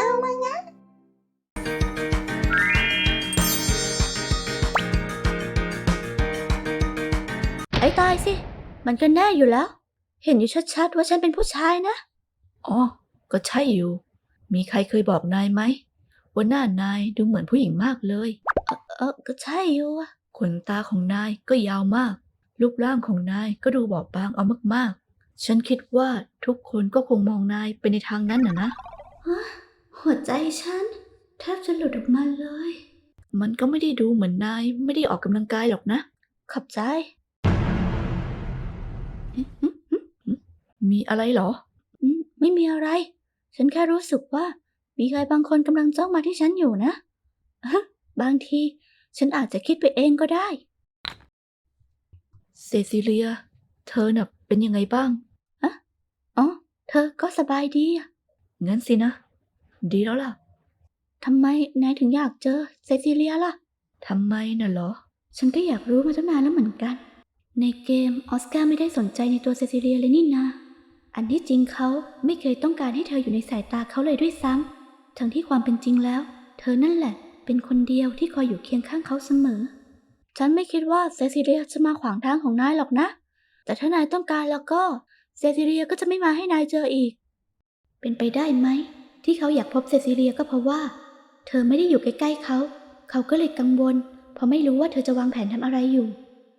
เอามางั้นไอ้ตายสิ มันก็แน่อยู่แล้ว เห็นอยู่ชัดๆว่าฉันเป็นผู้ชายนะ อ๋อ ก็ใช่อยู่ มีใครเคยบอกนายไหมว่าหน้านายดูเหมือนผู้หญิงมากเลย เออเออก็ใช่อยู่อะขนตาของนายก็ยาวมาก รูปร่างของนายก็ดูบอบบางเอามากๆ ฉันคิดว่าทุกคนก็คงมองนายไปในทางนั้นน่ะนะ หัวใจฉันแทบจะหลุดออกมาเลย มันก็ไม่ได้ดูเหมือนนายไม่ได้ออกกำลังกายหรอกนะขับใจ มีอะไรเหรออืมไม่มีอะไร ฉันแค่รู้สึกว่า มีใครบางคนกำลังจ้องมาที่ฉันอยู่นะฮะบางทีฉันอาจจะคิดไปเองก็ได้ เซซิเลีย เธอน่ะเป็นยังไงบ้างอะอ๋อ เธอก็สบายดีอะงั้นสินะ ดีแล้วล่ะ ทำไมนายถึงอยากเจอเซซิเลียล่ะ ทำไมน่ะเหรอ ฉันก็อยากรู้มาตั้งนานแล้วเหมือนกัน ในเกมออสการ์ไม่ได้สนใจในตัวเซซิเลียเลยนี่นา อันที่จริงเขาไม่เคยต้องการให้เธออยู่ในสายตาเขาเลยด้วยซ้ำ ทั้งที่ความเป็นจริงแล้ว เธอนั่นแหละ เป็นคนเดียวที่คอยอยู่เคียงข้างเขาเสมอ ฉันไม่คิดว่าเซซิเลียจะมาขวางทางของนายหรอกนะ แต่ถ้านายต้องการแล้วก็เซซิเลียก็จะไม่มาให้นายเจออีก เป็นไปได้ไหม ที่เขาอยากพบเซซิเลียก็เพราะว่า เธอไม่ได้อยู่ใกล้ๆเขา เขาก็เลยกังวล เพราะไม่รู้ว่าเธอจะวางแผนทำอะไรอยู่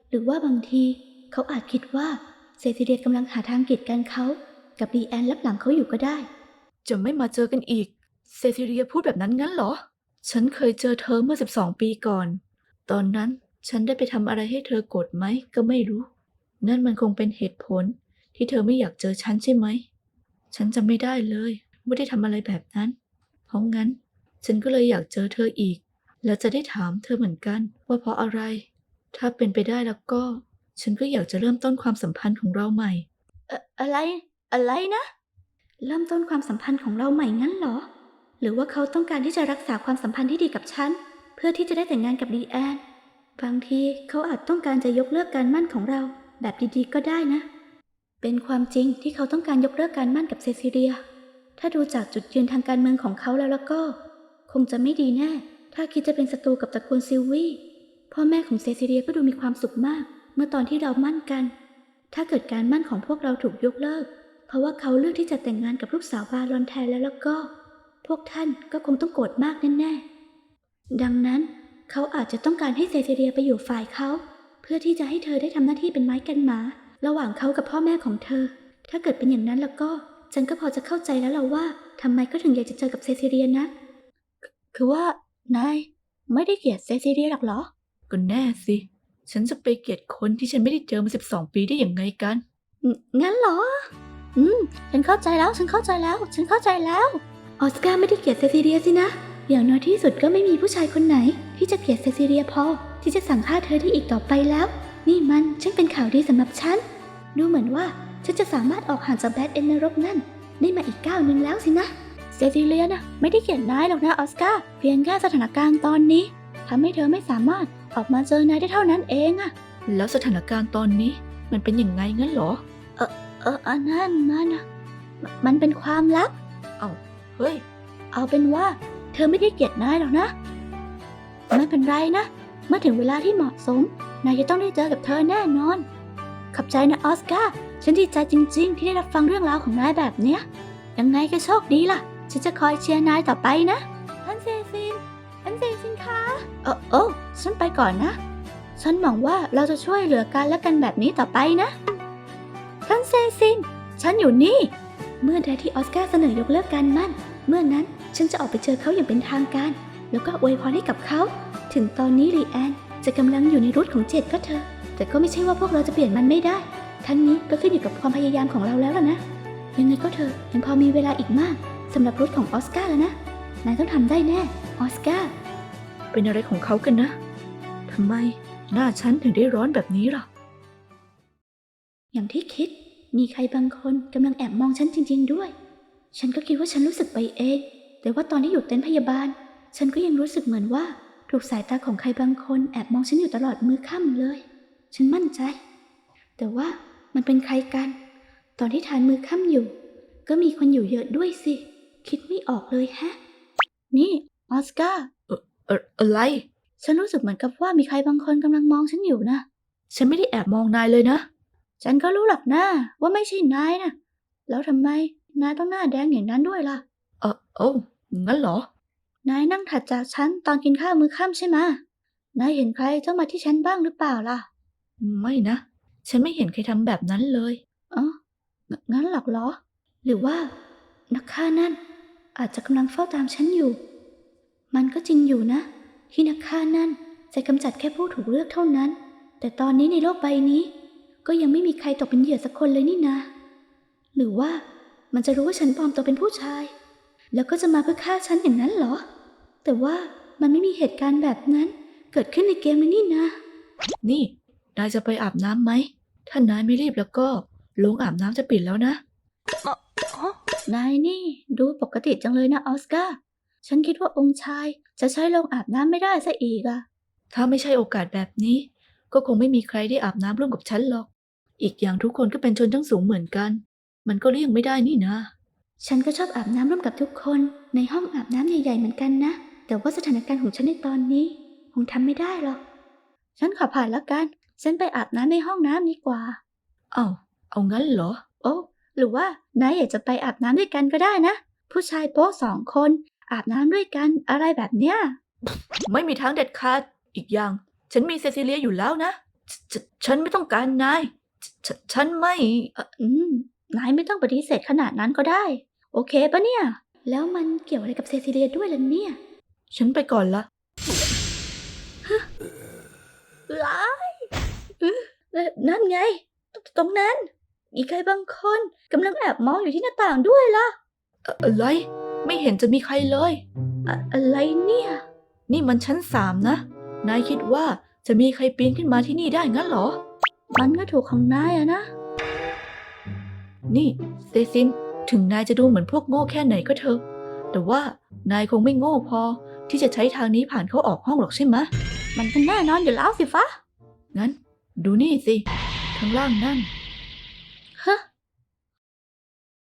หรือว่าบางทีเขาอาจคิดว่าเซซิเลียกำลังหาทางกีดกันเขา กับดีแอนรับหลังเขาอยู่ก็ได้ จะไม่มาเจอกันอีก เซซิเลียพูดแบบนั้นงั้นเหรอ ฉันเคยเจอเธอเมื่อ 12 ปีก่อน ตอนนั้นฉันได้ไปทำอะไรให้เธอโกรธไหมก็ไม่รู้ นั่นมันคงเป็นเหตุผลที่เธอไม่อยากเจอฉันใช่ไหม ฉันจำไม่ได้เลย ว่ได้ทำอะไรแบบนั้น เพราะงั้น ฉันก็เลยอยากเจอเธออีก แล้วจะได้ถามเธอเหมือนกันว่าเพราะอะไร ถ้าเป็นไปได้แล้วก็ ฉันก็อยากจะเริ่มต้นความสัมพันธ์ของเราใหม่อะไร อะไรนะ เริ่มต้นความสัมพันธ์ของเราใหม่งั้นเหรอ หรือว่าเขาต้องการที่จะรักษาความสัมพันธ์ที่ดีกับฉัน เพื่อที่จะได้แต่งงานกับดีแอน บางทีเขาอาจต้องการจะยกเลิกการมั่นของเรา แบบดีๆก็ได้นะ เป็นความจริงที่เขาต้องการยกเลิกการมั่นกับเซซิเลีย ถ้าดูจากจุดยืนทางการเมืองของเขาแล้วแล้วก็ คงจะไม่ดีแน่ ถ้าคิดจะเป็นศัตรูกับตระกูลซิลวี่พ่อแม่ของเซซิเลียก็ดูมีความสุขมาก เมื่อตอนที่เรามั่นกัน ถ้าเกิดการมั่นของพวกเราถูกยกเลิก เพราะว่าเขาเลือกที่จะแต่งงานกับลูกสาวบารอนแทนแล้วแล้วก็ พวกท่านก็คงต้องโกรธมากแน่ๆดังนั้นเขาอาจจะต้องการให้เซซิเลียไปอยู่ฝ่ายเขา เพื่อที่จะให้เธอได้ทำหน้าที่เป็นไม้กันหมา ระหว่างเขากับพ่อแม่ของเธอ ถ้าเกิดเป็นอย่างนั้นแล้วก็ ฉันก็พอจะเข้าใจแล้วล่ะว่าทำไมก็ถึงอยากจะเจอกับเซซิเลียนะ คือว่านายไม่ได้เกลียดเซซิเลียหรอกเหรอ ก็แน่สิ ฉันจะไปเกลียดคนที่ฉันไม่ได้เจอมาสิบสองปีได้อย่างไงกัน งั้นเหรอ อืม ฉันเข้าใจแล้ว ฉันเข้าใจแล้ว ฉันเข้าใจแล้ว ออสการ์ไม่ได้เกลียดเซซิเลียสินะ อย่างน้อยที่สุดก็ไม่มีผู้ชายคนไหน ที่จะเกลียดเซซิเลียพอ ที่จะสั่งฆ่าเธอได้อีกต่อไปแล้ว นี่มันช่างเป็นข่าวดีสำหรับฉัน ดูเหมือนว่า ฉันจะสามารถออกห่างจากแบดเอ็นนรกนั่น ได้มาอีกก้าวหนึ่งแล้วสินะ เซซิเลียนะไม่ได้เกลียดนายหรอกนะออสการ์เพียงแค่สถานการณ์ตอนนี้ทำให้เธอไม่สามารถออกมาเจอนายได้เท่านั้นเองอะแล้วสถานการณ์ตอนนี้มันเป็นยังไงงั้นเหรอ เออเอออันนั้นมันนะมมันเป็นความลับ เอาเฮ้ย เอาเป็นว่า เธอไม่ได้เกลียดนายหรอกนะ ไม่เป็นไรนะ เมื่อถึงเวลาที่เหมาะสม นายจะต้องได้เจอกับเธอแน่นอน ขอบใจนะออสการ์ ฉันดีใจจริงๆ ที่ได้รับฟังเรื่องราวของนายแบบเนี้ย ยังไงก็โชคดีล่ะ ฉันจะคอยเชียร์นายต่อไปนะท่านเซซินท่านเซซินคะเออเออฉันไปก่อนนะ ฉันหวังว่าเราจะช่วยเหลือกันและกันแบบนี้ต่อไปนะ ท่านเซซิน ฉันอยู่นี่ เมื่อใดที่ออสการ์เสนอยกเลิกการมั่น เมื่อนั้นฉันจะออกไปเจอเขาอย่างเป็นทางการ แล้วก็อวยพรให้กับเขา ถึงตอนนี้ลีแอนจะกำลังอยู่ในรุทของเจ็ดก็เถอะ แต่ก็ไม่ใช่ว่าพวกเราจะเปลี่ยนมันไม่ได้ ทั้งนี้ก็ขึ้นอยู่กับความพยายามของเราแล้วล่ะนะ ยังไงก็เถอะยังพอมีเวลาอีกมากสำหรับรุทของออสการ์แล้วนะ นายต้องทำได้แน่ ออสการ์ เป็นอะไรของเขากันนะ ทำไมหน้าฉันถึงได้ร้อนแบบนี้ล่ะ อย่างที่คิด มีใครบางคนกำลังแอบมองฉันจริง ๆ ด้วย ฉันก็คิดว่าฉันรู้สึกไปเอง แต่ว่าตอนที่อยู่เต็นท์พยาบาล ฉันก็ยังรู้สึกเหมือนว่าถูกสายตาของใครบางคนแอบมองฉันอยู่ตลอดมือค่ำเลย ฉันมั่นใจ แต่ว่า มันเป็นใครกัน ตอนที่ทานมือค่ำอยู่ ก็มีคนอยู่เยอะด้วยสิ คิดไม่ออกเลยแฮะ นี่ออสการ์เอ่ออะไร ฉันรู้สึกเหมือนกับว่ามีใครบางคนกำลังมองฉันอยู่นะ ฉันไม่ได้แอบมองนายเลยนะ ฉันก็รู้หรอกนะว่าไม่ใช่นายนะแล้วทำไมนายต้องหน้าแดงอย่างนั้นด้วยล่ะ เออโอ้งั้นเหรอ นายนั่งถัดจากฉันตอนกินข้าวมื้อค่ำใช่ไหมะนายเห็นใครจ้องมาที่ฉันบ้างหรือเปล่าล่ะ ไม่นะ ฉันไม่เห็นใครทำแบบนั้นเลยอ๋องั้นงั้นหรอกเหรอ หรือว่า นักฆ่านั่น อาจจะกำลังเฝ้าตามฉันอยู่ มันก็จริงอยู่นะ ที่นักฆ่านั่นจะกำจัดแค่ผู้ถูกเลือกเท่านั้น แต่ตอนนี้ในโลกใบนี้ ก็ยังไม่มีใครตกเป็นเหยื่อสักคนเลยนี่นา หรือว่ามันจะรู้ว่าฉันปลอมตัวเป็นผู้ชาย แล้วก็จะมาเพื่อฆ่าฉันอย่างนั้นเหรอ แต่ว่ามันไม่มีเหตุการณ์แบบนั้นเกิดขึ้นในเกมเลยนี่นะ นี่ นายจะไปอาบน้ำไหม ถ้านายไม่รีบแล้วก็โรงอาบน้ำจะปิดแล้วนะนายนี่ดูปกติจังเลยนะออสการ์ ฉันคิดว่าองค์ชายจะใช้โรงอาบน้ำไม่ได้ซะอีกอะถ้าไม่ใช่โอกาสแบบนี้ ก็คงไม่มีใครได้อาบน้ำร่วมกับฉันหรอก อีกอย่างทุกคนก็เป็นชนชั้นสูงเหมือนกัน มันก็เลี่ยงไม่ได้นี่นะ ฉันก็ชอบอาบน้ำร่วมกับทุกคน ในห้องอาบน้ำใหญ่ๆเหมือนกันนะ แต่ว่าสถานการณ์ของฉันในตอนนี้ คงทำไม่ได้หรอก ฉันขอผ่านแล้วกัน ฉันไปอาบน้ำในห้องน้ำดีกว่า เอ้าเอางั้นเหรอ โอ้หรือว่านายอยากจะไปอาบน้ำด้วยกันก็ได้นะ ผู้ชายโป๊สองคน อาบน้ำด้วยกันอะไรแบบเนี้ย ไม่มีทางเด็ดขาด อีกอย่าง ฉันมีเซซิเลียอยู่แล้วนะฉฉฉันไม่ต้องการนายฉฉฉันไม่เอ่ออืมนายไม่ต้องปฏิเสธขนาดนั้นก็ได้ โอเคปะเนี่ย แล้วมันเกี่ยวอะไรกับเซซิเลียด้วยล่ะเนี่ย ฉันไปก่อนละร้ายเอ๊ะเอ๊ะ นั่นไงตตรงนั้น มีใครบางคนกำลังแอบมองอยู่ที่หน้าต่างด้วยล่ะเอ่ออะไร ไม่เห็นจะมีใครเลยอะอะไรเนี่ย นี่มันชั้นสามนะ นายคิดว่าจะมีใครปีนขึ้นมาที่นี่ได้งั้นเหรอ มันก็ถูกของนายอะนะ นี่เซซิน ถึงนายจะดูเหมือนพวกโง่แค่ไหนก็เถอะ แต่ว่านายคงไม่โง่พอที่จะใช้ทางนี้ผ่านเข้าออกห้องหรอกใช่ไหมะมันก็แน่นอนอยู่แล้วสิฟ้างั้น ดูนี่สิ ข้างล่างนั่น